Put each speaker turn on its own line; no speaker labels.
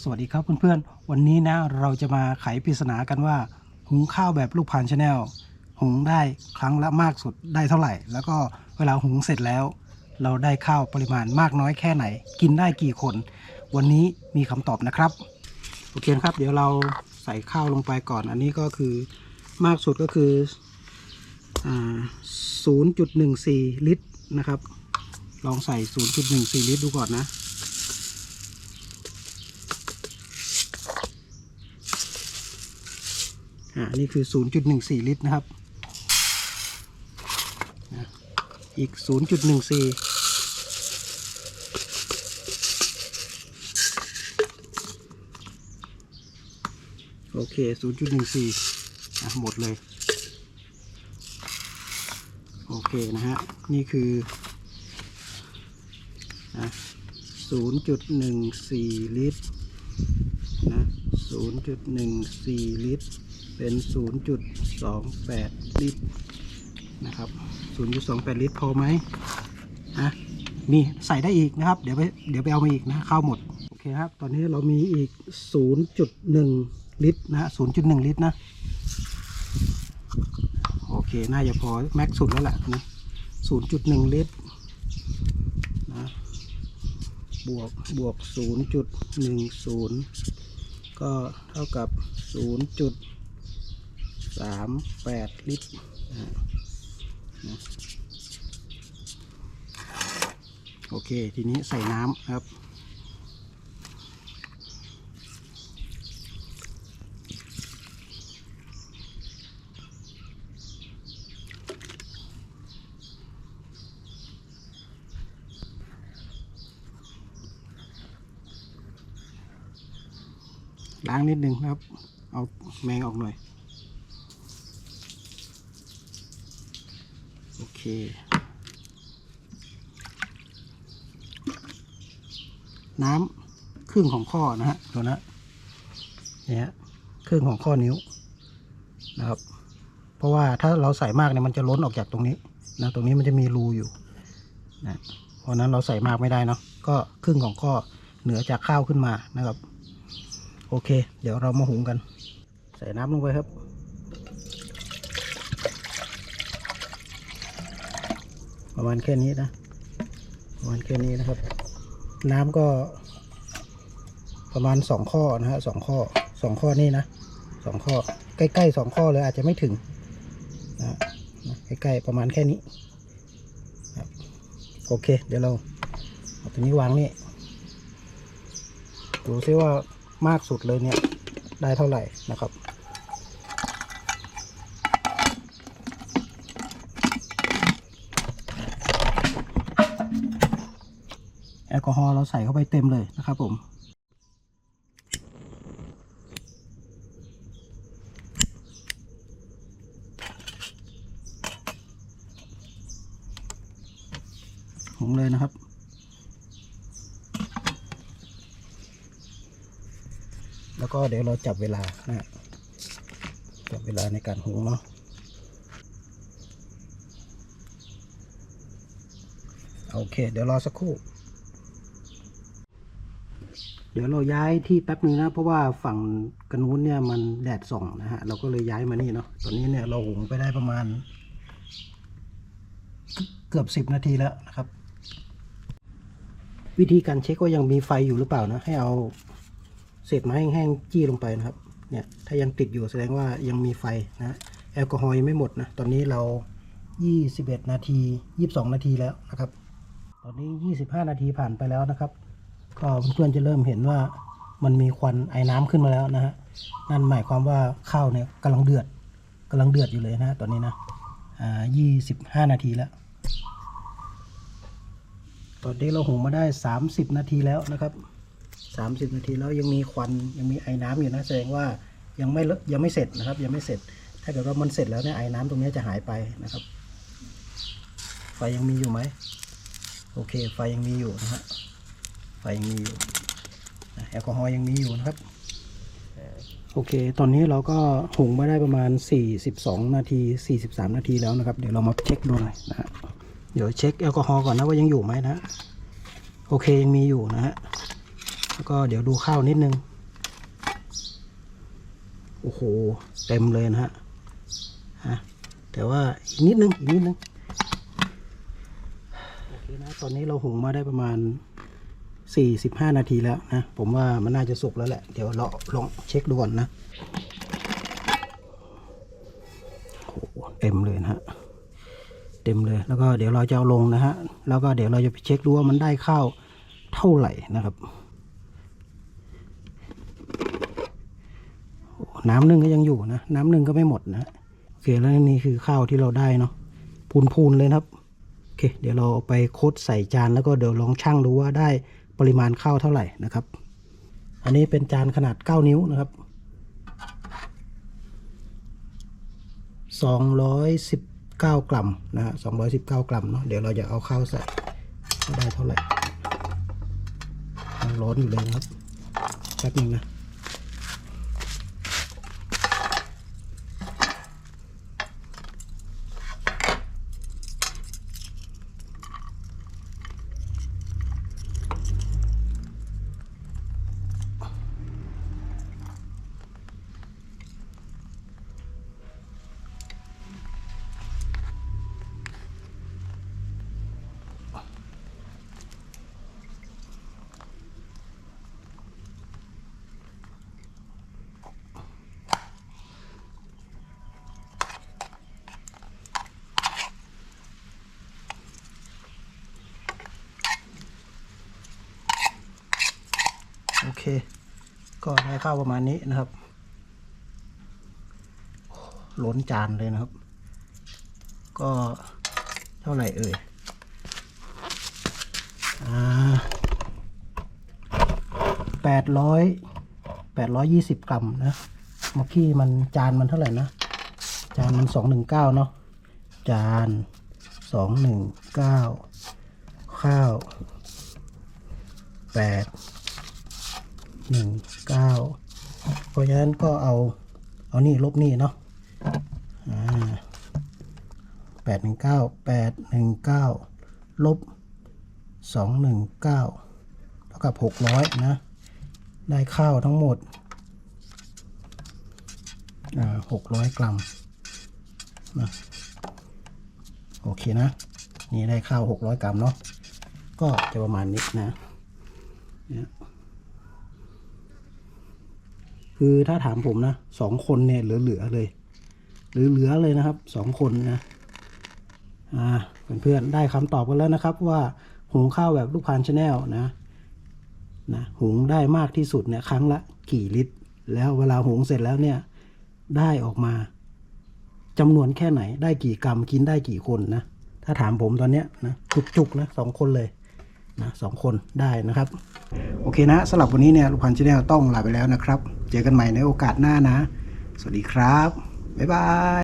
สวัสดีครับเพื่อนๆ วันนี้นะเราจะมาไขปริศนากันว่า หุงข้าวแบบลูกพานชาแนลหุงได้ครั้งละมากสุดได้เท่าไหร่ แล้วก็เวลาหุงเสร็จแล้ว เราได้ข้าวปริมาณมากน้อยแค่ไหน กินได้กี่คน วันนี้มีคำตอบนะครับโอเคครับ เดี๋ยวเราใส่ข้าวลงไปก่อน อันนี้ก็คือมากสุดก็คืออ่า0.14 ลิตรนะครับ ลองใส่ 0.14 ลิตรดูก่อนนะ อ่านี่คือ 0.14 ลิตรนะครับนะอีก 0.14โอเค 0.14อะหมดเลย โอเคนะฮะ นี่คือนะ0.14 ลิตรนะ0.14 ลิตร เป็น 0.28 ลิตรนะครับ 0.28 ลิตรพอไหมนะมีใส่ได้อีกนะครับ เดี๋ยวไปเดี๋ยวไปเอามาอีกนะข้าวหมด โอเคครับ ตอนนี้เรามีอีก 0.1 ลิตรนะ0.1 ลิตรนะ โอเค น่าจะพอแม็กซ์สุดแล้วแหละนะ0.1 ลิตรนะบวกบวก 0.10 ก็เท่ากับ 0. ลิตรนะฮะนะโอเค ทีนี้ใส่น้ำครับ ล้างนิดนึงครับ เอาแมงออกหน่อย โอ เคน้ำครึ่งของข้อนะฮะตัวนะเนี่ยครึ่งของข้อนิ้วนะครับ เพราะว่าถ้าเราใส่มากเนี่ยมันจะล้นออกจากตรงนี้นะตรงนี้มันจะมีรูอยู่นะเพราะฉะนั้นเราใส่มากไม่ได้เนาะก็ครึ่งของข้อเหนือจากข้าวขึ้นมานะครับ โอเค เดี๋ยวเรามาหุงกัน ใส่น้ำลงไปครับ ประมาณแค่นี้นะประมาณแค่นี้นะครับ น้ำก็ประมาณสองข้อนะฮะสองข้อสองข้อนี่นะสองข้อใกล้ๆสองข้อเลยอาจจะไม่ถึงนะใกล้ๆประมาณแค่นี้โอเค เดี๋ยวเราเอาตัวนี้วางนี่ดูซิว่ามากสุดเลยเนี่ยได้เท่าไหร่นะครับ แอลกอฮอล์เราใส่เข้าไปเต็มเลยนะครับผมหุงเลยนะครับ แล้วก็เดี๋ยวเราจับเวลานะจับเวลาในการหุงเนาะ โอเค เดี๋ยวรอสักครู่ เดี๋ยวเราย้ายที่แป๊บนึงนะ เพราะว่าฝั่งกันนู้นเนี่ยมันแดดส่องนะฮะ เราก็เลยย้ายมานี่เนาะ ตอนนี้เนี่ยเราหุงไปได้ประมาณ เกือบสิบนาทีแล้วนะครับ วิธีการเช็คว่ายังมีไฟอยู่หรือเปล่านะ ให้เอาเศษไม้แห้งๆจี้ลงไปนะครับ เนี่ย ถ้ายังติดอยู่แสดงว่ายังมีไฟนะ แอลกอฮอล์ยังไม่หมดนะ ตอนนี้เรา 21 นาที 22 นาทีแล้วนะครับ ตอนนี้ 25 นาทีผ่านไปแล้วนะครับ ก็เพื่อนๆจะเริ่มเห็นว่ามันมีควันไอ้น้ำขึ้นมาแล้วนะฮะนั่นหมายความว่าข้าวเนี่ยกำลังเดือดกำลังเดือดอยู่เลยนะตอนนี้นะอ่า25นาทีแล้ว ตอนนี้เราหุงมาได้30นาทีแล้วนะครับ30นาทีแล้วยังมีควันยังมีไอ้น้ำอยู่นะแสดงว่ายังไม่เลยังไม่เสร็จนะครับ ยังไม่เสร็จ ถ้าเกิดว่ามันเสร็จแล้วเนี่ยไอ้น้ำตรงนี้จะหายไปนะครับไฟยังมีอยู่ไหมโอเคไฟยังมีอยู่นะฮะ ไฟยังมีอยู่นะแอลกอฮอล์ยังมีอยู่นะครับ โอเค ตอนนี้เราก็หุงมาได้ประมาณ 42 นาที 43 นาทีแล้วนะครับ เดี๋ยวเรามาเช็คดูหน่อยนะฮะเดี๋ยวเช็คแอลกอฮอล์ก่อนนะว่ายังอยู่ไหมนะ โอเคยังมีอยู่นะฮะแล้วก็เดี๋ยวดูข้าวนิดนึง โอ้โห เต็มเลยนะฮะฮะแต่ว่าอีกนิดนึงอีกนิดนึงโอเคนะ ตอนนี้เราหุงมาได้ประมาณ 45 นาทีแล้วนะ ผมว่ามันน่าจะสุกแล้วแหละ เดี๋ยวเราลองเช็คดูก่อนนะโอ้โหเต็มเลยนะฮะ เต็มเลย แล้วก็เดี๋ยวเราจะเอาลงนะฮะ แล้วก็เดี๋ยวเราจะไปเช็คดูว่ามันได้ข้าวเท่าไหร่นะครับ น้ำนึ่งก็ยังอยู่นะ น้ำนึ่งก็ไม่หมดนะ โอเค แล้วนี่คือข้าวที่เราได้เนาะ พูนๆเลยครับโอเค เดี๋ยวเราเอาไปโคดใส่จานแล้วก็เดี๋ยวลองชั่งดูว่าได้ ปริมาณข้าวเท่าไหร่นะครับ อันนี้เป็นจานขนาด 9 นิ้วนะครับ 219 กรัมนะฮะ219 กรัมเนาะเดี๋ยวเราจะเอาข้าวใส่ได้เท่าไหร่ร้อนอยู่เลยครับแป๊บนึงนะ โอเค ก็ได้ข้าวประมาณนี้นะครับล้นจานเลยนะครับ ก็เท่าไหร่เอ่ยแปดร้อยแปดร้อยยี่สิบกรัมนะเมื่อกี้มันจานมันเท่าไหร่นะ จานมันสองหนึ่งเก้าเนาะ จานสองหนึ่งเก้าข้าวแปด หนึ่งเก้าเพราะฉะนั้นก็เอาเอานี่ลบนี่เนาะแปดหนึ่งเก้าแปดหนึ่งเก้าลบสองหนึ่งเก้าเท่ากับหกร้อยนะ ได้ข้าวทั้งหมดหกร้อยกรัมนะโอเคนะ นี่ได้ข้าวหกร้อยกรัมเนาะก็จะประมาณนี้นะเนี่ย คือถ้าถามผมนะสองคนเนี่ยเหลือๆเลย เหลือๆเลยนะครับสองคนนะอ่าเพื่อนๆได้คำตอบกันแล้วนะครับว่าหุงข้าวแบบลูกพานชาแนลนะนะหุงได้มากที่สุดเนี่ยครั้งละกี่ลิตร แล้วเวลาหุงเสร็จแล้วเนี่ยได้ออกมาจำนวนแค่ไหนได้กี่กรัมกินได้กี่คนนะถ้าถามผมตอนเนี้ยนะจุกๆนะสองคนเลย นะสองคนได้นะครับ โอเคนะสำหรับวันนี้เนี่ยลูกพันธ์ชแนลต้องลาไปแล้วนะครับ เจอกันใหม่ในโอกาสหน้านะ สวัสดีครับ บ๊ายบาย